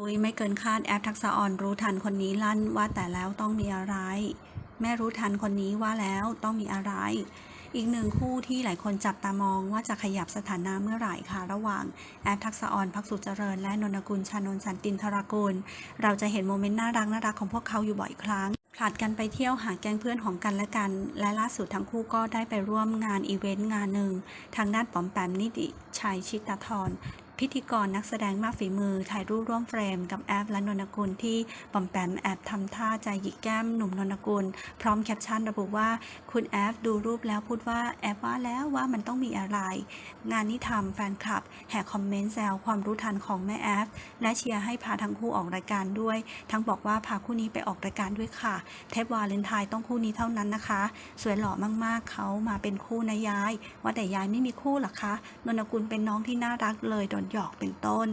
อุ้ยไม่เกินคาดแอปทักษะอ่อนรู้ทันคนนี้ลั่นว่าแต่แล้วต้องมีอะไร แม่รู้ทันคนนี้ว่าแล้วต้องมีอะไร อีกหนึ่งคู่ที่หลายคนจับตามองว่าจะขยับสถานะเมื่อไหร่ค่ะระหว่างแอปทักษะอ่อนพักสุขเจริญ และนนกุลชานนสันตินทรกุล เราจะเห็นโมเมนต์น่ารักน่ารักของพวกเขาอยู่บ่อยครั้งผลัดกันไปเที่ยวหาแก๊งเพื่อนของกันและกัน และล่าสุดทั้งคู่ก็ได้ไปร่วมงานอีเวนต์งานหนึ่ง ทางด้านป๋อมแปมนิติชัยชิตาธร พิธีกรนักแสดงมากฝีมือถ่ายรูปร่วมเฟรมกับแอฟและนนกุลที่ปอมแปมแอบทำท่าใจหยิกแก้มหนุ่มนนกุล พร้อมแคปชั่นระบุว่าคุณแอฟดูรูปแล้วพูดว่าแอฟว่าแล้วว่ามันต้องมีอะไร งานนี้ทำแฟนคลับ แห่คอมเมนต์แซวความรู้ทันของแม่แอฟและเชียร์ให้พาทั้งคู่ออกรายการด้วย ทั้งบอกว่าพาคู่นี้ไปออกรายการด้วยค่ะ เทปวาเลนไทน์ต้องคู่นี้เท่านั้นนะคะ สวยหล่อมากๆเขามาเป็นคู่นะยาย ว่าแต่ยายไม่มีคู่หรอคะนนกุลเป็นน้องที่น่ารักเลยโดนหยอกเป็นต้น